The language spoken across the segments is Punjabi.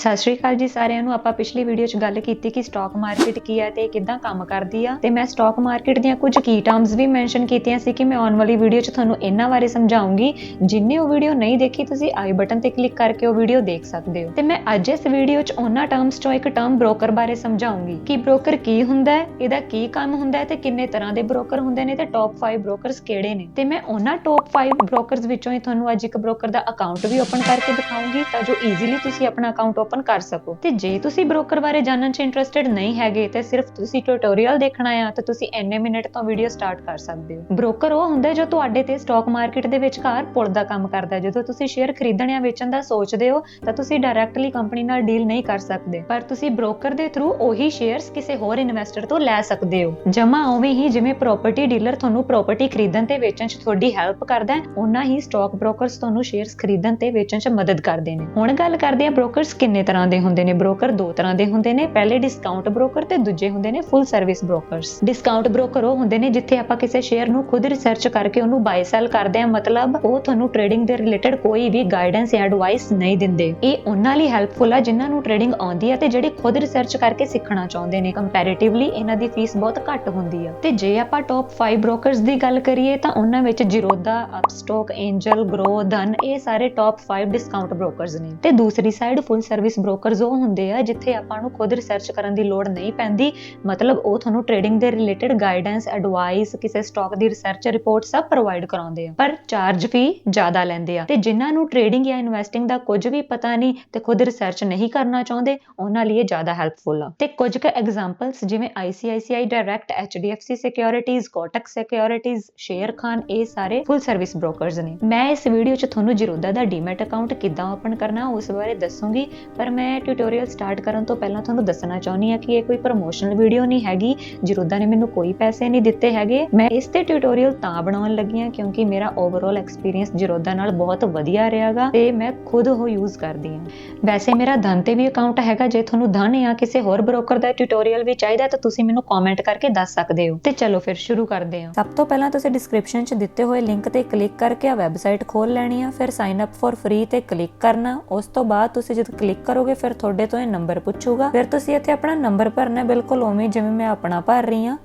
ਸਤਿ ਸ਼੍ਰੀ ਅਕਾਲ ਜੀ ਸਾਰਿਆਂ ਨੂੰ। ਆਪਾਂ ਪਿਛਲੀ ਵੀਡੀਓ 'ਚ ਗੱਲ ਕੀਤੀ ਕਿ ਸਟਾਕ ਮਾਰਕੀਟ ਕੀ ਹੈ ਤੇ ਕਿੱਦਾਂ ਕੰਮ ਕਰਦੀ ਆ। ਤੇ ਮੈਂ ਸਟਾਕ ਮਾਰਕੀਟ ਦੀਆਂ ਕੁਝ ਕੀ ਟਰਮਸ ਵੀ ਮੈਂਸ਼ਨ ਕੀਤੀਆਂ ਸੀ ਕਿ ਮੈਂ ਆਉਣ ਵਾਲੀ ਵੀਡੀਓ 'ਚ ਤੁਹਾਨੂੰ ਇਹਨਾਂ ਬਾਰੇ ਸਮਝਾਉਂਗੀ। ਜਿੰਨੇ ਉਹ ਵੀਡੀਓ ਨਹੀਂ ਦੇਖੀ, ਤੁਸੀਂ ਆਈ ਬਟਨ ਤੇ ਕਲਿੱਕ ਕਰਕੇ ਉਹ ਵੀਡੀਓ ਦੇਖ ਸਕਦੇ ਹੋ। ਤੇ ਮੈਂ ਅੱਜ ਇਸ ਵੀਡੀਓ 'ਚ ਉਹਨਾਂ ਟਰਮਸ 'ਚੋਂ ਇੱਕ ਟਰਮ ਬ੍ਰੋਕਰ ਬਾਰੇ ਸਮਝਾਉਂਗੀ ਕਿ ਬ੍ਰੋਕਰ ਕੀ ਹੁੰਦਾ ਹੈ, ਇਹਦਾ ਕੀ ਕੰਮ ਹੁੰਦਾ ਹੈ ਤੇ ਕਿੰਨੇ ਤਰ੍ਹਾਂ ਦੇ ਬ੍ਰੋਕਰ ਹੁੰਦੇ ਨੇ ਤੇ ਟੌਪ 5 ਬ੍ਰੋਕਰਸ ਕਿਹੜੇ ਨੇ। ਤੇ ਮੈਂ ਉਹਨਾਂ ਟੌਪ 5 ਬ੍ਰੋਕਰਸ ਵਿੱਚੋਂ ਹੀ ਤੁਹਾਨੂੰ ਅੱਜ ਇੱਕ ਬ੍ਰੋਕਰ ਦਾ ਅਕਾਊਂਟ ਵੀ ਓਪਨ ਕਰਕੇ ਦਿਖਾਉਂਗੀ ਤਾਂ ਜੋ ਈਜ਼ੀਲੀ ਤੁਸੀਂ ਆਪਣਾ ਅਕਾਊਂਟ ਓਪਨ ਕਰ ਸਕੋ। ਤੇ ਜੇ ਤੁਸੀਂ ਬ੍ਰੋਕਰ ਬਾਰੇ ਜਾਣਨ 'ਚ ਇੰਟਰਸਟਿਡ ਨਹੀਂ ਹੈਗੇ, ਤੇ ਸਿਰਫ ਤੁਸੀਂ ਟਿਊਟੋਰੀਅਲ ਦੇਖਣਾ ਆ, ਤਾਂ ਤੁਸੀਂ ਇੰਨੇ ਮਿੰਟ ਤੋਂ ਵੀਡੀਓ ਸਟਾਰਟ ਕਰ ਸਕਦੇ ਹੋ। ਬ੍ਰੋਕਰ ਉਹ ਹੁੰਦਾ ਜੋ ਤੁਹਾਡੇ ਤੇ ਸਟਾਕ ਮਾਰਕੀਟ ਦੇ ਵਿਚਕਾਰ ਪੁਲ ਦਾ ਕੰਮ ਕਰਦਾ ਜਦੋਂ ਤੁਸੀਂ ਸ਼ੇਅਰ ਖਰੀਦਣ ਜਾਂ ਵੇਚਣ ਦਾ ਸੋਚਦੇ ਹੋ, ਤਾਂ ਤੁਸੀਂ ਡਾਇਰੈਕਟਲੀ ਕੰਪਨੀ ਨਾਲ ਡੀਲ ਨਹੀਂ ਕਰ ਸਕਦੇ। ਪਰ ਤੁਸੀਂ ਬ੍ਰੋਕਰ ਦੇ ਥਰੂ ਉਹੀ ਸ਼ੇਅਰਸ ਕਿਸੇ ਹੋਰ ਇਨਵੈਸਟਰ ਤੋਂ ਲੈ ਸਕਦੇ ਹੋ। ਜਮਾ ਉਵੇਂ ਹੀ ਜਿਵੇਂ ਪ੍ਰਾਪਰਟੀ ਡੀਲਰ ਤੁਹਾਨੂੰ ਪ੍ਰਾਪਰਟੀ ਖਰੀਦਣ ਤੇ ਵੇਚਣ 'ਚ ਤੁਹਾਡੀ ਹੈਲਪ ਕਰਦਾ ਹੈ ਉਹਨਾਂ ਹੀ ਸਟਾਕ ਬ੍ਰੋਕਰਸ ਤੁਹਾਨੂੰ ਸ਼ੇਅਰਸ ਖਰੀਦਣ ਤੇ ਵੇਚਣ 'ਚ ਮਦਦ ਕਰਦੇ ਨੇ। ਹੁਣ ਗੱਲ ਕਰਦੇ ਆ ਬ੍ਰੋਕਰਸ ਕਿੰਨੇ ਤਰ੍ਹਾਂ ਦੇ ਹੁੰਦੇ ਨੇ ਬ੍ਰੋਕਰ? ਦੋ ਤਰ੍ਹਾਂ ਦੇ ਹੁੰਦੇ ਨੇ। ਪਹਿਲੇ ਡਿਸਕਾਊਂਟ ਬ੍ਰੋਕਰ ਤੇ ਦੂਜੇ ਹੁੰਦੇ ਨੇ full service brokers discount broker ਉਹ ਹੁੰਦੇ ਨੇ ਜਿੱਥੇ ਆਪਾਂ ਕਿਸੇ ਸ਼ੇਅਰ ਨੂੰ ਖੁਦ ਰਿਸਰਚ ਕਰਕੇ ਉਹਨੂੰ ਬਾਈ ਸੈਲ ਕਰਦੇ ਹਾਂ। ਮਤਲਬ ਉਹ ਤੁਹਾਨੂੰ ਟ੍ਰੇਡਿੰਗ ਦੇ ਰਿਲੇਟਡ ਕੋਈ ਵੀ ਗਾਈਡੈਂਸ ਜਾਂ ਐਡਵਾਈਸ ਨਹੀਂ ਦਿੰਦੇ। ਇਹ ਉਹਨਾਂ ਲਈ ਹੈਲਪਫੁਲ ਆ ਜਿਨ੍ਹਾਂ ਨੂੰ ਟ੍ਰੇਡਿੰਗ ਆਉਂਦੀ ਹੈ ਤੇ ਜਿਹੜੇ ਖੁਦ ਰਿਸਰਚ ਕਰਕੇ ਸਿੱਖਣਾ ਚਾਹੁੰਦੇ ਨੇ। ਕੰਪੈਰੀਟਿਵਲੀ ਇਹਨਾਂ ਦੀ ਫੀਸ ਬਹੁਤ ਘੱਟ ਹੁੰਦੀ ਆ। ਤੇ ਜੇ ਆਪਾਂ ਟੌਪ 5 ਬ੍ਰੋਕਰਸ ਦੀ ਗੱਲ ਕਰੀਏ ਤਾਂ ਉਹਨਾਂ ਵਿੱਚ ਜਿਰੋਦਾ ਅਪਸਟਾਕ ਐਂਜਲ ਗਰੋ ਧਨ ਇਹ ਸਾਰੇ ਟੌਪ 5 ਡਿਸਕਾਊਂਟ ਬ੍ਰੋਕਰਸ ਨੇ। ਤੇ ਦੂਸਰੀ ਸਾਈਡ ਫੁੱਲ ਸਰਵਿਸ ਬ੍ਰੋਕਰਸ ਉਹ ਹੁੰਦੇ ਆ, ਜਿੱਥੇ ਆਪਾਂ ਨੂੰ ਖੁਦ ਰਿਸਰਚ ਕਰਨ ਦੀ ਲੋੜ ਨਹੀਂ ਪੈਂਦੀ, ਮਤਲਬ ਉਹ ਤੁਹਾਨੂੰ ਟ੍ਰੇਡਿੰਗ ਦੇ ਰਿਲੇਟਡ ਗਾਈਡੈਂਸ ਐਡਵਾਈਸ ਕਿਸੇ ਸਟਾਕ ਦੀ ਰਿਸਰਚ ਰਿਪੋਰਟ ਸਭ ਪ੍ਰੋਵਾਈਡ ਕਰਾਉਂਦੇ ਆ। ਪਰ ਚਾਰਜ ਫੀ ਜ਼ਿਆਦਾ ਲੈਂਦੇ ਆ। ਤੇ ਜਿਨ੍ਹਾਂ ਨੂੰ ਟ੍ਰੇਡਿੰਗ ਜਾਂ ਇਨਵੈਸਟਿੰਗ ਦਾ ਕੁਝ ਵੀ ਪਤਾ ਨਹੀਂ ਤੇ ਖੁਦ ਰਿਸਰਚ ਨਹੀਂ ਕਰਨਾ ਚਾਹੁੰਦੇ, ਉਹਨਾਂ ਲਈ ਇਹ ਜ਼ਿਆਦਾ ਹੈਲਪਫੁਲ ਆ। ਤੇ ਕੁਝ ਕੁ ਐਗਜ਼ਾਮਪਲਸ ਜਿਵੇਂ ICICI direct HDFC securities Kotak securities Sharekhan ਇਹ ਸਾਰੇ ਫੁੱਲ ਸਰਵਿਸ ਬ੍ਰੋਕਰਸ ਨੇ। ਮੈਂ ਇਸ ਵੀਡੀਓ 'ਚ ਤੁਹਾਨੂੰ ਜਿਰੋਦਾ ਦਾ ਡੀਮੈਟ ਅਕਾਊਂਟ ਕਿੱਦਾਂ ਓਪਨ ਕਰਨਾ, ਉਸ ਬਾਰੇ ਦੱਸੂਗੀ। ਪਰ ਮੈਂ ਟਿਊਟੋਰੀਅਲ ਸਟਾਰਟ ਕਰਨ ਤੋਂ ਪਹਿਲਾਂ ਤੁਹਾਨੂੰ ਦੱਸਣਾ ਚਾਹੁੰਦੀ ਹਾਂ ਕਿ ਇਹ ਕੋਈ ਪ੍ਰੋਮੋਸ਼ਨਲ ਵੀਡੀਓ ਨਹੀਂ ਹੈਗੀ। ਜਿਰੋਦਾ ਨੇ ਮੈਨੂੰ ਕੋਈ ਪੈਸੇ ਨਹੀਂ ਦਿੱਤੇ ਹੈਗੇ। ਮੈਂ ਇਸ ਤੇ ਟਿਊਟੋਰੀਅਲ ਤਾਂ ਬਣਾਉਣ ਲੱਗੀ ਹਾਂ ਕਿਉਂਕਿ ਮੇਰਾ ਓਵਰਆਲ ਐਕਸਪੀਰੀਅੰਸ ਜਿਰੋਦਾ ਨਾਲ ਬਹੁਤ ਵਧੀਆ ਰਿਹਾਗਾ ਤੇ ਮੈਂ ਖੁਦ ਉਹ ਯੂਜ਼ ਕਰਦੀ ਹਾਂ। ਵੈਸੇ ਮੇਰਾ ਧਨ ਤੇ ਵੀ ਅਕਾਊਂਟ ਹੈਗਾ। ਜੇ ਤੁਹਾਨੂੰ ਧਨ ਜਾਂ ਕਿਸੇ ਹੋਰ ਬ੍ਰੋਕਰ ਦਾ ਟਿਊਟੋਰੀਅਲ ਵੀ ਚਾਹੀਦਾ ਤਾਂ ਤੁਸੀਂ ਮੈਨੂੰ ਕਮੈਂਟ ਕਰਕੇ ਦੱਸ ਸਕਦੇ ਹੋ। ਤੇ ਚਲੋ ਫਿਰ ਸ਼ੁਰੂ ਕਰਦੇ ਹਾਂ। ਸਭ ਤੋਂ ਪਹਿਲਾਂ ਤੁਸੀਂ ਡਿਸਕ੍ਰਿਪਸ਼ਨ 'ਚ ਦਿੱਤੇ ਹੋਏ ਲਿੰਕ ਤੇ ਕਲਿੱਕ ਕਰਕੇ ਆ ਵੈਬਸਾਈਟ ਖੋਲ ਲੈਣੀ ਆ। ਫਿਰ ਸਾਈਨ ਅਪ ਫॉर ਫ੍ਰੀ ਤੇ ਕਲਿੱਕ ਕਰਨਾ। ਉਸ ਤੋਂ ਬਾਅਦ ਤੁਸੀਂ ਜਦ ਕਲਿੱਕ ਕਰੋਗੇ, ਫਿਰ ਤੁਹਾਡੇ ਤੋਂ ਇਹ ਨੰਬਰ ਪੁੱਛੂਗਾ। ਫਿਰ ਤੁਸੀਂ ਇੱਥੇ ਆਪਣਾ ਨੰਬਰ ਭਰਨਾ, ਬਿਲਕੁਲ ਉਵੇਂ ਜਿਵੇਂ ਮੈਂ ਆਪਣਾ ਭਰ ਰਹੀ ਹਾਂ।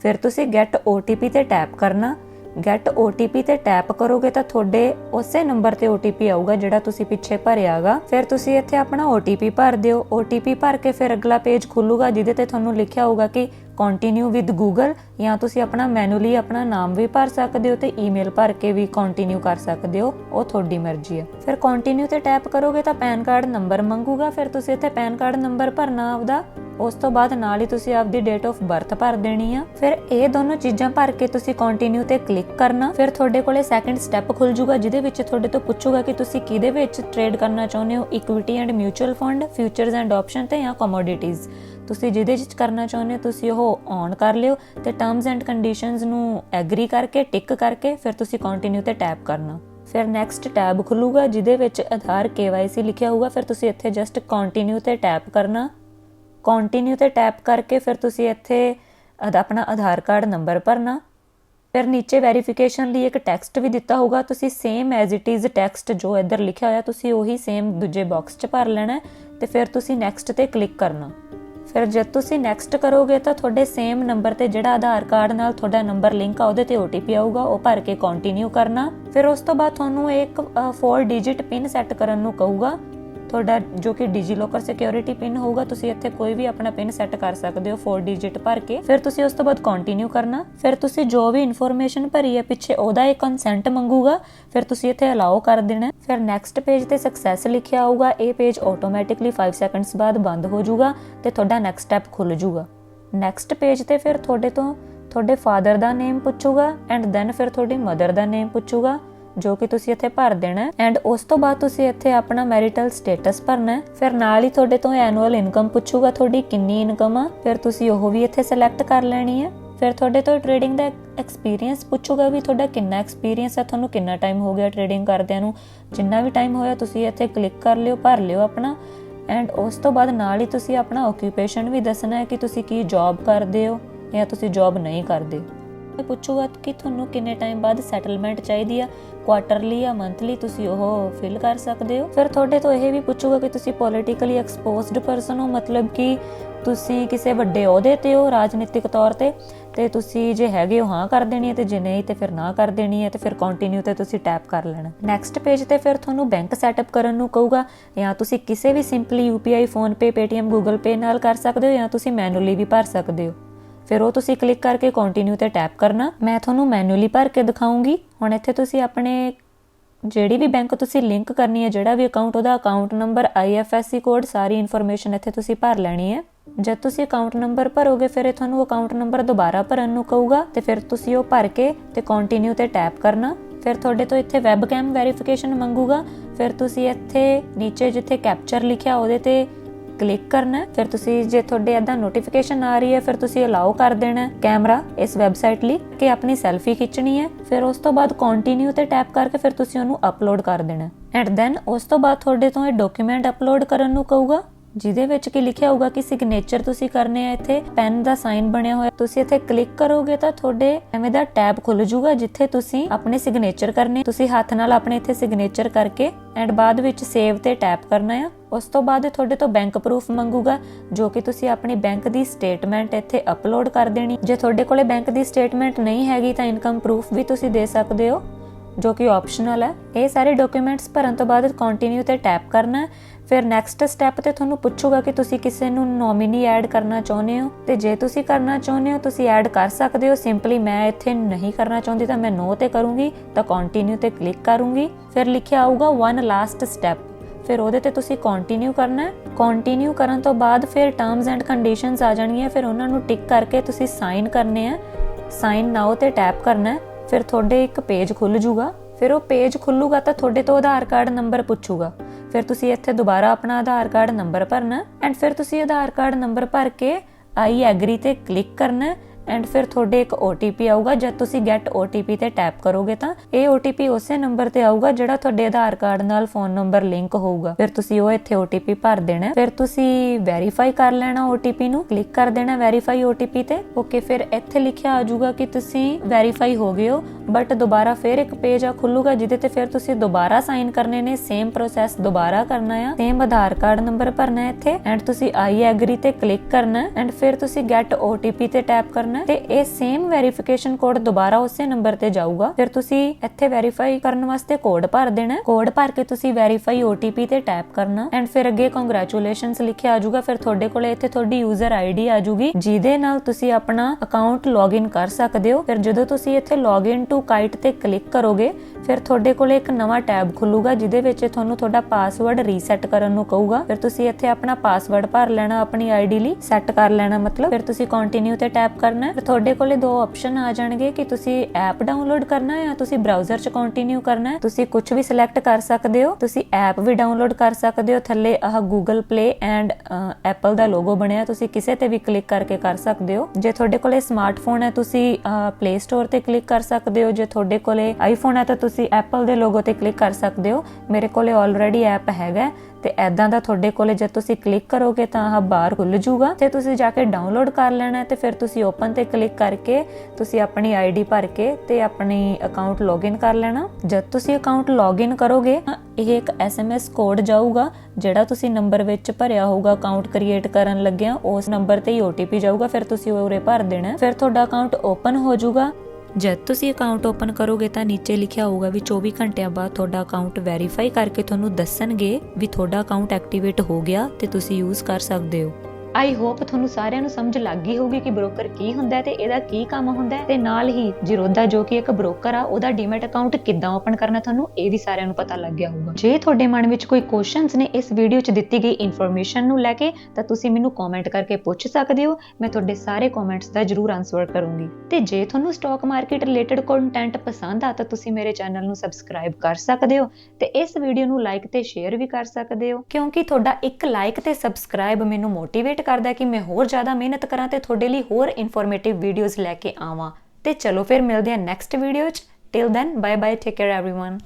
ਫਿਰ ਤੁਸੀਂ ਗੈਟ OTP ਤੇ ਟੈਪ ਕਰਨਾ। ਗੈਟ OTP ਤੇ ਟੈਪ ਕਰੋਗੇ ਤਾਂ ਤੁਹਾਡੇ ਉਸੇ ਨੰਬਰ ਤੇ OTP ਆਊਗਾ ਜਿਹੜਾ ਤੁਸੀਂ ਪਿੱਛੇ ਭਰਿਆਗਾ। ਫਿਰ ਤੁਸੀਂ ਇੱਥੇ ਆਪਣਾ OTP ਭਰ ਦਿਓ। OTP ਭਰ ਕੇ ਫਿਰ ਅਗਲਾ ਪੇਜ ਖੁੱਲੂਗਾ, ਜਿਹਦੇ ਤੇ ਤੁਹਾਨੂੰ ਲਿਖਿਆ ਹੋਊਗਾ ਕਿ ਕੰਟੀਨਿਊ ਵਿਦ ਗੂਗਲ ਜਾਂ ਤੁਸੀਂ ਆਪਣਾ ਮੈਨੂਅਲੀ ਆਪਣਾ ਨਾਮ ਵੀ ਭਰ ਸਕਦੇ ਹੋ ਤੇ ਈਮੇਲ ਭਰ ਕੇ ਵੀ ਕੰਟੀਨਿਊ ਕਰ ਸਕਦੇ ਹੋ, ਉਹ ਤੁਹਾਡੀ ਮਰਜ਼ੀ ਹੈ। ਫਿਰ ਕੰਟੀਨਿਊ ਤੇ ਟੈਪ ਕਰੋਗੇ ਤਾਂ ਪੈਨ ਕਾਰਡ ਨੰਬਰ ਮੰਗੂਗਾ, ਫਿਰ ਤੁਸੀਂ ਇੱਥੇ ਪੈਨ ਕਾਰਡ ਨੰਬਰ ਭਰਨਾ ਆਪਦਾ ਉਸ ਤੋਂ ਬਾਅਦ ਨਾਲ ਹੀ ਤੁਸੀਂ ਆਪਦੀ ਡੇਟ ਆਫ ਬਰਥ ਭਰ ਦੇਣੀ ਆ। ਫਿਰ ਇਹ ਦੋਨੋਂ ਚੀਜ਼ਾਂ ਭਰ ਕੇ ਤੁਸੀਂ ਕੰਟੀਨਿਊ ਤੇ ਕਲਿੱਕ ਕਰਨਾ। ਫਿਰ ਤੁਹਾਡੇ ਕੋਲੇ ਸੈਕੰਡ ਸਟੈਪ ਖੁੱਲ ਜੂਗਾ, ਜਿਹਦੇ ਵਿੱਚ ਤੁਹਾਡੇ ਤੋਂ ਪੁੱਛੂਗਾ ਕਿ ਤੁਸੀਂ ਕਿਹਦੇ ਵਿੱਚ ਟ੍ਰੇਡ ਕਰਨਾ ਚਾਹੁੰਦੇ ਹੋ। Equity and mutual fund futures and option ਤੇ ਜਾਂ ਕਮੋਡਿਟੀਜ਼ ਤੁਸੀਂ ਜਿਹਦੇ ਵਿੱਚ ਕਰਨਾ ਚਾਹੁੰਦੇ ਹੋ, ਤੁਸੀਂ ਉਹ ਔਨ ਕਰ ਲਿਓ ਤੇ ਟਰਮਸ ਐਂਡ ਕੰਡੀਸ਼ਨਸ ਨੂੰ ਐਗਰੀ ਕਰਕੇ ਟਿਕ ਕਰਕੇ ਫਿਰ ਤੁਸੀਂ ਕੰਟੀਨਿਊ ਤੇ ਟੈਪ ਕਰਨਾ। ਫਿਰ ਨੈਕਸਟ ਟੈਬ ਖੁੱਲੂਗਾ, ਜਿਹਦੇ ਵਿੱਚ ਆਧਾਰ KYC ਲਿਖਿਆ ਹੋਊਗਾ। ਫਿਰ ਤੁਸੀਂ ਇੱਥੇ ਜਸਟ ਕੰਟੀਨਿਊ ਤੇ ਟੈਪ ਕਰਨਾ। ਕੰਟੀਨਿਊ ਤੇ ਟੈਪ ਕਰਕੇ ਫਿਰ ਤੁਸੀਂ ਇੱਥੇ ਅਦ- ਆਪਣਾ ਆਧਾਰ ਕਾਰਡ ਨੰਬਰ ਭਰਨਾ। ਫਿਰ ਨੀਚੇ ਵੈਰੀਫਿਕੇਸ਼ਨ ਲਈ ਇੱਕ ਟੈਕਸਟ ਵੀ ਦਿੱਤਾ ਹੋਊਗਾ। ਤੁਸੀਂ same as it is text ਜੋ ਇੱਧਰ ਲਿਖਿਆ ਹੋਇਆ, ਤੁਸੀਂ ਉਹੀ ਸੇਮ ਦੂਜੇ ਬਾਕਸ 'ਚ ਭਰ ਲੈਣਾ ਹੈ ਤੇ ਫਿਰ ਤੁਸੀਂ ਨੈਕਸਟ ਤੇ ਕਲਿੱਕ ਕਰਨਾ। ਫਿਰ ਜਦ ਤੁਸੀਂ ਨੈਕਸਟ ਕਰੋਗੇ ਤਾਂ ਤੁਹਾਡੇ ਸੇਮ ਨੰਬਰ ਤੇ ਜਿਹੜਾ ਆਧਾਰ ਕਾਰਡ ਨਾਲ ਤੁਹਾਡਾ ਨੰਬਰ ਲਿੰਕ ਆ, ਉਹਦੇ ਤੇ OTP ਆਊਗਾ। ਉਹ ਭਰ ਕੇ ਕੰਟੀਨਿਊ ਕਰਨਾ। ਫਿਰ ਉਸ ਤੋਂ ਬਾਅਦ ਤੁਹਾਨੂੰ ਇੱਕ 4 ਡਿਜਿਟ ਪਿਨ ਸੈੱਟ ਕਰਨ ਨੂੰ ਕਹੂਗਾ। ਤੁਹਾਡਾ ਜੋ ਕਿ ਡਿਜੀਲੋਕਰ ਸਿਕਿਉਰਿਟੀ ਪਿਨ ਹੋਊਗਾ, ਤੁਸੀਂ ਇੱਥੇ ਕੋਈ ਵੀ ਆਪਣਾ ਪਿਨ ਸੈੱਟ ਕਰ ਸਕਦੇ ਹੋ 4 ਡਿਜਿਟ ਭਰ ਕੇ। ਫਿਰ ਤੁਸੀਂ ਉਸ ਤੋਂ ਬਾਅਦ ਕੰਟੀਨਿਊ ਕਰਨਾ। ਫਿਰ ਤੁਸੀਂ ਜੋ ਵੀ ਇਨਫੋਰਮੇਸ਼ਨ ਭਰੀ ਹੈ, ਪਿੱਛੇ ਉਹਦਾ ਇੱਕ ਕੰਸੈਂਟ ਮੰਗੂਗਾ। ਫਿਰ ਤੁਸੀਂ ਇੱਥੇ ਅਲਾਓ ਕਰ ਦੇਣਾ। ਫਿਰ ਨੈਕਸਟ ਪੇਜ ਤੇ ਸਕਸੈਸ ਲਿਖਿਆ ਆਊਗਾ ਇਹ ਪੇਜ ਆਟੋਮੈਟਿਕਲੀ 5 ਸੈਕਿੰਡਸ ਬਾਅਦ ਬੰਦ ਹੋ ਜਾਊਗਾ ਤੇ ਤੁਹਾਡਾ ਨੈਕਸਟ ਸਟੈਪ ਖੁੱਲ ਜਾਊਗਾ। ਨੈਕਸਟ ਪੇਜ ਤੇ ਫਿਰ ਤੁਹਾਡੇ ਤੋਂ ਤੁਹਾਡੇ ਫਾਦਰ ਦਾ ਨੇਮ ਪੁੱਛੂਗਾ ਐਂਡ ਦੈਨ ਫਿਰ ਤੁਹਾਡੀ ਮਦਰ ਦਾ ਨੇਮ ਪੁੱਛੂਗਾ। ਜੋ ਕਿ ਤੁਸੀਂ ਇੱਥੇ ਭਰ ਦੇਣਾ ਐਂਡ ਉਸ ਤੋਂ ਬਾਅਦ ਤੁਸੀਂ ਇੱਥੇ ਆਪਣਾ ਮੈਰਿਟਲ ਸਟੇਟਸ ਭਰਨਾ ਫਿਰ ਨਾਲ ਹੀ ਤੁਹਾਡੇ ਤੋਂ ਐਨੂਅਲ ਇਨਕਮ ਪੁੱਛੂਗਾ ਤੁਹਾਡੀ ਕਿੰਨੀ ਇਨਕਮ ਆ। ਫਿਰ ਤੁਸੀਂ ਉਹ ਵੀ ਇੱਥੇ ਸਿਲੈਕਟ ਕਰ ਲੈਣੀ ਹੈ। ਫਿਰ ਤੁਹਾਡੇ ਤੋਂ ਟ੍ਰੇਡਿੰਗ ਦਾ ਐਕਸਪੀਰੀਅੰਸ ਪੁੱਛੂਗਾ ਵੀ ਤੁਹਾਡਾ ਕਿੰਨਾ ਐਕਸਪੀਰੀਅੰਸ ਹੈ, ਤੁਹਾਨੂੰ ਕਿੰਨਾ ਟਾਈਮ ਹੋ ਗਿਆ ਟ੍ਰੇਡਿੰਗ ਕਰਦਿਆਂ ਨੂੰ। ਜਿੰਨਾ ਵੀ ਟਾਈਮ ਹੋਇਆ ਤੁਸੀਂ ਇੱਥੇ ਕਲਿੱਕ ਕਰ ਲਿਓ, ਭਰ ਲਿਓ ਆਪਣਾ। ਐਂਡ ਉਸ ਤੋਂ ਬਾਅਦ ਨਾਲ ਹੀ ਤੁਸੀਂ ਆਪਣਾ ਓਕੂਪੇਸ਼ਨ ਵੀ ਦੱਸਣਾ ਹੈ ਕਿ ਤੁਸੀਂ ਕੀ ਜੌਬ ਕਰਦੇ ਹੋ ਜਾਂ ਤੁਸੀਂ ਜੌਬ ਨਹੀਂ ਕਰਦੇ। ਇਹ ਪੁੱਛੂਗਾ ਕਿ ਤੁਹਾਨੂੰ ਕਿੰਨੇ ਟਾਈਮ ਬਾਅਦ ਸੈਟਲਮੈਂਟ ਚਾਹੀਦੀ ਆ? ਕੁਆਟਰਲੀ ਜਾਂ ਮੰਥਲੀ ਤੁਸੀਂ ਉਹ ਫਿਲ ਕਰ ਸਕਦੇ ਹੋ? ਫਿਰ ਤੁਹਾਡੇ ਤੋਂ ਇਹ ਵੀ ਪੁੱਛੂਗਾ ਕਿ ਤੁਸੀਂ ਪੋਲੀਟੀਕਲੀ ਐਕਸਪੋਜ਼ਡ ਪਰਸਨ ਹੋ, ਮਤਲਬ ਕਿ ਤੁਸੀਂ ਕਿਸੇ ਵੱਡੇ ਅਹੁਦੇ ਤੇ ਹੋ ਰਾਜਨੀਤਿਕ ਤੌਰ ਤੇ ਤੇ ਤੁਸੀਂ ਜੇ ਹੈਗੇ ਹੋ ਹਾਂ ਕਰ ਦੇਣੀ ਹੈ ਤੇ ਜੇ ਨਹੀਂ ਤੇ ਫਿਰ ਨਾ ਕਰ ਦੇਣੀ ਹੈ ਤੇ ਫਿਰ ਕੰਟੀਨਿਊ ਤੇ ਤੁਸੀਂ ਟੈਪ ਕਰ ਲੈਣਾ। ਨੈਕਸਟ ਪੇਜ ਤੇ ਫਿਰ ਤੁਹਾਨੂੰ ਬੈਂਕ ਸੈਟਅਪ ਕਰਨ ਨੂੰ ਕਹੂਗਾ, ਜਾਂ ਤੁਸੀਂ ਕਿਸੇ ਵੀ simply UPI PhonePe Paytm, Google Pay ਨਾਲ ਕਰ ਸਕਦੇ ਹੋ, ਜਾਂ ਤੁਸੀਂ ਮੈਨੂਅਲੀ ਵੀ ਭਰ ਸਕਦੇ ਹੋ। ਫਿਰ ਉਹ ਤੁਸੀਂ ਕਲਿੱਕ ਕਰਕੇ ਕੰਟੀਨਿਊ ਤੇ ਟੈਪ ਕਰਨਾ। ਮੈਂ ਤੁਹਾਨੂੰ ਮੈਨੂਅਲੀ ਭਰ ਕੇ ਦਿਖਾਉਂਗੀ। ਹੁਣ ਇੱਥੇ ਤੁਸੀਂ ਆਪਣੇ ਜਿਹੜੀ ਵੀ ਬੈਂਕ ਤੁਸੀਂ ਲਿੰਕ ਕਰਨੀ ਹੈ, ਜਿਹੜਾ ਵੀ ਅਕਾਊਂਟ ਉਹਦਾ ਅਕਾਊਂਟ ਨੰਬਰ IFSC ਕੋਡ ਸਾਰੀ ਇਨਫੋਰਮੇਸ਼ਨ ਇੱਥੇ ਤੁਸੀਂ ਭਰ ਲੈਣੀ ਹੈ। ਜਦ ਤੁਸੀਂ ਅਕਾਊਂਟ ਨੰਬਰ ਭਰੋਗੇ, ਫਿਰ ਇਹ ਤੁਹਾਨੂੰ ਅਕਾਊਂਟ ਨੰਬਰ ਦੁਬਾਰਾ ਭਰਨ ਨੂੰ ਕਹੂਗਾ ਤੇ ਫਿਰ ਤੁਸੀਂ ਉਹ ਭਰ ਕੇ ਤੇ ਕੰਟੀਨਿਊ ਤੇ ਟੈਪ ਕਰਨਾ। ਫਿਰ ਤੁਹਾਡੇ ਤੋਂ ਇੱਥੇ ਵੈਬਕੈਮ ਵੈਰੀਫਿਕੇਸ਼ਨ ਮੰਗੂਗਾ। ਫਿਰ ਤੁਸੀਂ ਇੱਥੇ ਨੀਚੇ ਜਿੱਥੇ ਕੈਪਚਰ ਲਿਖਿਆ, ਉਹਦੇ ਤੇ ਕਲਿੱਕ ਕਰਨਾ, ਫਿਰ ਤੁਸੀਂ ਜੇ ਤੁਹਾਡੇ ਏਦਾਂ ਨੋਟੀਫਿਕੇਸ਼ਨ ਆ ਰਹੀ ਹੈ, ਫਿਰ ਤੁਸੀਂ ਅਲਾਉ ਕਰ ਦੇਣਾ ਕੈਮਰਾ ਇਸ ਵੈਬਸਾਈਟ ਲਈ ਕਿ ਆਪਣੀ ਸੈਲਫੀ ਖਿੱਚਣੀ ਹੈ। ਫਿਰ ਉਸ ਤੋਂ ਬਾਅਦ ਕੰਟੀਨਿਊ ਤੇ ਟੈਪ ਕਰਕੇ ਫਿਰ ਤੁਸੀਂ ਉਹਨੂੰ ਅਪਲੋਡ ਕਰ ਦੇਣਾ। ਐਂਡ ਦੈਨ ਉਸ ਤੋਂ ਬਾਅਦ ਤੁਹਾਡੇ ਤੋਂ ਇਹ ਡਾਕੂਮੈਂਟ ਅਪਲੋਡ ਕਰਨ ਨੂੰ ਕਹੂਗਾ। ਜਿਹਦੇ ਵਿੱਚ ਕੀ ਲਿਖਿਆ ਹੋਊਗਾ ਕਿ ਸਿਗਨੇਚਰ ਤੁਸੀਂ ਕਰਨੇ ਆ ਇੱਥੇ ਪੈਨ ਦਾ ਸਾਈਨ ਬਣਿਆ ਹੋਇਆ। ਤੁਸੀਂ ਇੱਥੇ ਕਲਿੱਕ ਕਰੋਗੇ ਤਾਂ ਤੁਹਾਡੇ ਐਵੇਂ ਦਾ ਟੈਬ ਖੁੱਲ ਜਾਊਗਾ, ਜਿੱਥੇ ਤੁਸੀਂ ਆਪਣੇ ਸਿਗਨੇਚਰ ਕਰਨੇ। ਤੁਸੀਂ ਹੱਥ ਨਾਲ ਆਪਣੇ ਇੱਥੇ ਸਿਗਨੇਚਰ ਕਰਕੇ ਐਂਡ ਬਾਅਦ ਵਿੱਚ ਸੇਵ ਤੇ ਟੈਪ ਕਰਨਾ ਆ। ਉਸ ਤੋਂ ਬਾਅਦ ਤੁਹਾਡੇ ਤੋਂ ਬੈਂਕ ਪ੍ਰੂਫ ਮੰਗੂਗਾ, ਜੋ ਕਿ ਤੁਸੀਂ ਆਪਣੀ ਬੈਂਕ ਦੀ ਸਟੇਟਮੈਂਟ ਇੱਥੇ ਅਪਲੋਡ ਕਰ ਦੇਣੀ। ਜੇ ਤੁਹਾਡੇ ਕੋਲੇ ਬੈਂਕ ਦੀ ਸਟੇਟਮੈਂਟ ਨਹੀਂ ਹੈਗੀ ਤਾਂ ਇਨਕਮ ਪ੍ਰੂਫ ਵੀ ਤੁਸੀਂ ਦੇ ਸਕਦੇ ਹੋ। ਜੋ ਕਿ ਆਪਸ਼ਨਲ ਹੈ। ਇਹ ਸਾਰੇ ਡਾਕੂਮੈਂਟਸ ਭਰਨ ਤੋਂ ਬਾਅਦ ਕੰਟੀਨਿਊ ਤੇ ਟੈਪ ਕਰਨਾ ਫਿਰ ਨੈਕਸਟ ਸਟੈਪ ਤੇ ਤੁਹਾਨੂੰ ਪੁੱਛੂਗਾ ਕਿ ਤੁਸੀਂ ਕਿਸੇ ਨੂੰ ਨੋਮੀਨੀ ਐਡ ਕਰਨਾ ਚਾਹੁੰਦੇ ਹੋ। ਤੇ ਜੇ ਤੁਸੀਂ ਕਰਨਾ ਚਾਹੁੰਦੇ ਹੋ, ਤੁਸੀਂ ਐਡ ਕਰ ਸਕਦੇ ਹੋ। ਸਿੰਪਲੀ ਮੈਂ ਇੱਥੇ ਨਹੀਂ ਕਰਨਾ ਚਾਹੁੰਦੀ ਤਾਂ ਮੈਂ ਨੋ ਤੇ ਕਰੂੰਗੀ, ਤਾਂ ਕੰਟੀਨਿਊ ਤੇ ਕਲਿੱਕ ਕਰੂੰਗੀ। ਫਿਰ ਲਿਖਿਆ ਆਊਗਾ ਵਨ ਲਾਸਟ ਸਟੈਪ ਫਿਰ ਉਹਦੇ ਤੇ ਤੁਸੀਂ ਕੰਟੀਨਿਊ ਕਰਨਾ ਹੈ। ਕੰਟੀਨਿਊ ਕਰਨ ਤੋਂ ਬਾਅਦ ਫਿਰ ਟਰਮਸ ਐਂਡ ਕੰਡੀਸ਼ਨਸ ਆ ਜਾਣਗੀਆਂ। ਫਿਰ ਉਹਨਾਂ ਨੂੰ ਟਿਕ ਕਰਕੇ ਤੁਸੀਂ ਸਾਈਨ ਕਰਨੇ ਆ। ਸਾਈਨ ਨਾਓ ਤੇ ਟੈਪ ਕਰਨਾ ਹੈ। ਫਿਰ ਤੁਹਾਡੇ ਇੱਕ ਪੇਜ ਖੁੱਲ ਜੂਗਾ। ਫਿਰ ਉਹ ਪੇਜ ਖੁੱਲੂਗਾ ਤਾਂ ਤੁਹਾਡੇ ਤੋਂ ਆਧਾਰ ਕਾਰਡ ਨੰਬਰ ਪੁੱਛੂਗਾ। ਫਿਰ ਤੁਸੀਂ ਇੱਥੇ ਦੁਬਾਰਾ ਆਪਣਾ ਆਧਾਰ ਕਾਰਡ ਨੰਬਰ ਭਰਨਾ ਐਂਡ ਫਿਰ ਤੁਸੀਂ ਆਧਾਰ ਕਾਰਡ ਨੰਬਰ ਭਰ ਕੇ ਆਈ ਐਗਰੀ ਤੇ ਕਲਿੱਕ ਕਰਨਾ ਐਂਡ ਫਿਰ ਤੁਹਾਡੇ ਇੱਕ OTP ਆਊਗਾ, ਜਦ ਤੁਸੀਂ ਗੈਟ OTP ਤੇ ਟੈਪ ਕਰੋਗੇ ਤਾਂ ਇਹ OTP ਉਸੇ ਨੰਬਰ ਤੇ ਆਊਗਾ ਜਿਹੜਾ ਤੁਹਾਡੇ ਆਧਾਰ ਕਾਰਡ ਨਾਲ ਫੋਨ ਨੰਬਰ ਲਿੰਕ ਹੋਊਗਾ। ਫਿਰ ਤੁਸੀਂ ਉਹ ਇੱਥੇ OTP ਭਰ ਦੇਣਾ। ਫਿਰ ਤੁਸੀਂ ਵੈਰੀਫਾਈ ਕਰ ਲੈਣਾ OTP ਨੂੰ ਕਲਿੱਕ ਕਰ ਦੇਣਾ ਵੈਰੀਫਾਈ OTP ਤੇ। ਓਕੇ ਫਿਰ ਇੱਥੇ ਲਿਖਿਆ ਆ ਜਾਊਗਾ ਕਿ ਤੁਸੀਂ ਵੈਰੀਫਾਈ ਹੋ ਗਏ ਹੋ ਬਟ ਦੁਬਾਰਾ ਫਿਰ ਇੱਕ ਪੇਜ ਆ ਖੁੱਲੂਗਾ, ਜਿਹਦੇ ਤੇ ਫਿਰ ਤੁਸੀਂ ਦੁਬਾਰਾ ਸਾਈਨ ਕਰਨੇ ਨੇ। ਸੇਮ ਪ੍ਰੋਸੈਸ ਦੁਬਾਰਾ ਕਰਨਾ ਆ। ਸੇਮ ਆਧਾਰ ਕਾਰਡ ਨੰਬਰ ਭਰਨਾ ਹੈ ਇੱਥੇ। ਐਂਡ ਤੁਸੀਂ ਆਈ ਐਗਰੀ ਤੇ ਕਲਿੱਕ ਕਰਨਾ। ਐਂਡ ਫਿਰ ਤੁਸੀਂ ਗੈਟ OTP ਤੇ ਟੈਪ ਕਰਨਾ। ਹੈ ਤੇ ਇਹ ਸੇਮ ਵੈਰੀਫਿਕੇਸ਼ਨ ਕੋਡ ਦੁਬਾਰਾ ਉਸੇ ਨੰਬਰ ਤੇ ਜਾਊਗਾ। ਫਿਰ ਤੁਸੀਂ ਇੱਥੇ ਵੈਰੀਫਾਈ ਕਰਨ ਵਾਸਤੇ ਕੋਡ ਭਰ ਦੇਣਾ। ਕੋਡ ਭਰ ਕੇ ਤੁਸੀਂ ਵੈਰੀਫਾਈ OTP ਤੇ ਟੈਪ ਕਰਨਾ। ਐਂਡ ਫਿਰ ਅੱਗੇ ਕੰਗ੍ਰੈਚੁਲੇਸ਼ਨਸ ਲਿਖਿਆ ਆ ਜਾਊਗਾ ਫਿਰ ਤੁਹਾਡੇ ਕੋਲੇ ਇੱਥੇ ਤੁਹਾਡੀ ਯੂਜ਼ਰ ਆਈਡੀ ਆ ਜਾਊਗੀ ਜਿਹਦੇ ਨਾਲ ਤੁਸੀਂ ਆਪਣਾ ਅਕਾਊਂਟ ਲੌਗਇਨ ਕਰ ਸਕਦੇ ਹੋ। ਫਿਰ ਜਦੋਂ ਤੁਸੀਂ ਇੱਥੇ ਲੌਗਇਨ ਟੂ ਕਾਈਟ ਤੇ ਕਲਿੱਕ ਕਰੋਗੇ, ਫਿਰ ਤੁਹਾਡੇ ਕੋਲੇ ਇੱਕ ਨਵਾਂ ਟੈਬ ਖੁੱਲੂਗਾ, ਜਿਹਦੇ ਵਿੱਚ ਤੁਹਾਨੂੰ ਤੁਹਾਡਾ ਪਾਸਵਰਡ ਰੀਸੈਟ ਕਰਨ ਨੂੰ ਕਹੂਗਾ। ਫਿਰ ਤੁਸੀਂ ਇੱਥੇ ਆਪਣਾ ਪਾਸਵਰਡ ਭਰ ਲੈਣਾ, ਆਪਣੀ ਆਈਡੀ ਲਈ ਸੈੱਟ ਕਰ ਲੈਣਾ ਮਤਲਬ। ਫਿਰ ਤੁਸੀਂ ਕੰਟੀਨਿਊ ਤੇ ਟੈਪ ਕਰਨਾ। ਹੈ। ਤੁਹਾਡੇ ਕੋਲੇ ਦੋ ਆਪਸ਼ਨ ਆ ਜਾਣਗੇ ਕਿ ਤੁਸੀਂ ਐਪ ਡਾਊਨਲੋਡ ਕਰਨਾ ਹੈ ਜਾਂ ਤੁਸੀਂ ਬ੍ਰਾਊਜ਼ਰ 'ਚ ਕੰਟੀਨਿਊ ਕਰਨਾ ਹੈ? ਤੁਸੀਂ ਕੁਝ ਵੀ ਸਿਲੈਕਟ ਕਰ ਸਕਦੇ ਹੋ, ਤੁਸੀਂ ਐਪ ਵੀ ਡਾਊਨਲੋਡ ਕਰ ਸਕਦੇ ਹੋ, ਥੱਲੇ ਆਹ Google Play ਐਂਡ Apple ਦਾ ਲੋਗੋ ਬਣਿਆ, ਤੁਸੀਂ ਕਿਸੇ ਤੇ ਵੀ ਕਲਿੱਕ ਕਰਕੇ ਕਰ ਸਕਦੇ ਹੋ। ਜੇ ਤੁਹਾਡੇ ਕੋਲੇ ਸਮਾਰਟਫੋਨ ਹੈ, ਤੁਸੀਂ Play Store ਤੇ ਕਲਿੱਕ ਕਰ ਸਕਦੇ ਹੋ। ਜੇ ਤੁਹਾਡੇ ਕੋਲੇ ਆਈਫੋਨ ਹੈ, ਤਾਂ ਤੁਸੀਂ Apple ਦੇ ਲੋਗੋ ਤੇ ਕਲਿੱਕ ਕਰ ਸਕਦੇ ਹੋ। ਮੇਰੇ ਕੋਲੇ ਆਲਰੇਡੀ ਐਪ ਹੈਗਾ ਤੇ ਐਦਾਂ ਦਾ ਤੁਹਾਡੇ ਕੋਲੇ ਜੇ ਤੁਸੀਂ ਕਲਿੱਕ ਕਰੋਗੇ ਤਾਂ ਆਹ ਬਾਰ ਖੁੱਲ ਜੂਗਾ। ਤੇ ਤੁਸੀਂ ਜਾ ਕੇ ਡਾਊਨਲੋਡ ਕਰ ਲੈਣਾ ਤੇ ਫਿਰ ਤੁਸੀਂ ਓਪਨ ਤੇ ਕਲਿੱਕ ਕਰਕੇ ਤੁਸੀਂ ਆਪਣੀ ਆਈਡੀ ਭਰ ਕੇ ਤੇ ਆਪਣੀ ਅਕਾਊਂਟ ਲੌਗਇਨ ਕਰ ਲੈਣਾ। ਜਦ ਤੁਸੀਂ ਅਕਾਊਂਟ ਲੌਗਇਨ ਕਰੋਗੇ, ਇਹ ਇੱਕ SMS ਕੋਡ ਜਾਊਗਾ, ਜਿਹੜਾ ਤੁਸੀਂ ਨੰਬਰ ਵਿੱਚ ਭਰਿਆ ਹੋਊਗਾ ਅਕਾਊਂਟ ਕ੍ਰੀਏਟ ਕਰਨ ਲੱਗਿਆ, ਉਸ ਨੰਬਰ ਤੇ ਹੀ OTP ਜਾਊਗਾ, ਫਿਰ ਤੁਸੀਂ ਉਹ ਉਰੇ ਭਰ ਦੇਣਾ। ਫਿਰ ਤੁਹਾਡਾ ਅਕਾਊਂਟ ਓਪਨ ਹੋ ਜਾਊਗਾ। ਜਦ ਤੁਸੀਂ ਅਕਾਊਂਟ ਓਪਨ ਕਰੋਗੇ ਤਾਂ ਨੀਚੇ ਲਿਖਿਆ ਹੋਊਗਾ ਵੀ 24 ਘੰਟਿਆਂ ਬਾਅਦ ਤੁਹਾਡਾ ਅਕਾਊਂਟ ਵੈਰੀਫਾਈ ਕਰਕੇ ਤੁਹਾਨੂੰ ਦੱਸਣਗੇ ਵੀ ਤੁਹਾਡਾ ਅਕਾਊਂਟ ਐਕਟੀਵੇਟ ਹੋ ਗਿਆ ਤੇ ਤੁਸੀਂ ਯੂਜ਼ ਕਰ ਸਕਦੇ ਹੋ। ਆਈ ਹੋਪ ਤੁਹਾਨੂੰ ਸਾਰਿਆਂ ਨੂੰ ਸਮਝ ਲੱਗ ਗਈ ਹੋਊਗੀ ਕਿ ਬ੍ਰੋਕਰ ਕੀ ਹੁੰਦਾ ਹੈ ਤੇ ਇਹਦਾ ਕੀ ਕੰਮ ਹੁੰਦਾ ਹੈ। ਤੇ ਨਾਲ ਹੀ ਜੀਰੋਦਾ ਜੋ ਕਿ ਇੱਕ ਬ੍ਰੋਕਰ ਆ, ਉਹਦਾ ਡੀਮੈਟ ਅਕਾਊਂਟ ਕਿੱਦਾਂ ਓਪਨ ਕਰਨਾ ਤੁਹਾਨੂੰ ਇਹ ਵੀ ਸਾਰਿਆਂ ਨੂੰ ਪਤਾ ਲੱਗ ਗਿਆ ਹੋਊਗਾ। ਜੇ ਤੁਹਾਡੇ ਮਨ ਵਿੱਚ ਕੋਈ ਕੁਐਸਚਨਸ ਨੇ, ਇਸ ਵੀਡੀਓ 'ਚ ਦਿੱਤੀ ਗਈ ਇਨਫੋਰਮੇਸ਼ਨ ਨੂੰ ਲੈ ਕੇ, ਤਾਂ ਤੁਸੀਂ ਮੈਨੂੰ ਕਮੈਂਟ ਕਰਕੇ ਪੁੱਛ ਸਕਦੇ ਹੋ। ਮੈਂ ਤੁਹਾਡੇ ਸਾਰੇ ਕਮੈਂਟਸ ਦਾ ਜਰੂਰ ਆਨਸਰ ਕਰੂੰਗੀ। ਤੇ ਜੇ ਤੁਹਾਨੂੰ ਸਟਾਕ ਮਾਰਕੀਟ ਰਿਲੇਟਡ ਕੰਟੈਂਟ ਪਸੰਦ ਆ, ਤਾਂ ਤੁਸੀਂ ਮੇਰੇ ਚੈਨਲ ਨੂੰ ਸਬਸਕ੍ਰਾਈਬ ਕਰ ਸਕਦੇ ਹੋ ਤੇ ਇਸ ਵੀਡੀਓ ਨੂੰ ਲਾਈਕ ਤੇ ਸ਼ੇਅਰ ਵੀ ਕਰ ਸਕਦੇ ਹੋ। ਕਿਉਂਕਿ ਤੁਹਾਡਾ ਇੱਕ ਲਾਈਕ ਤੇ ਸਬਸਕ੍ਰਾਈਬ ਮੈਨੂੰ ਮੋਟੀਵੇਟ ਕਰਦਾ ਹੈ ਕਿ ਮੈਂ ਹੋਰ ਜ਼ਿਆਦਾ ਮਿਹਨਤ ਕਰਾਂ ਤੇ ਤੁਹਾਡੇ ਲਈ ਹੋਰ ਇਨਫੋਰਮੇਟਿਵ ਵੀਡੀਓਜ਼ ਲੈ ਕੇ ਆਵਾਂ ਤੇ ਚਲੋ ਫਿਰ ਮਿਲਦੇ ਹਾਂ ਨੈਕਸਟ ਵੀਡੀਓ 'ਚ till then bye bye take care everyone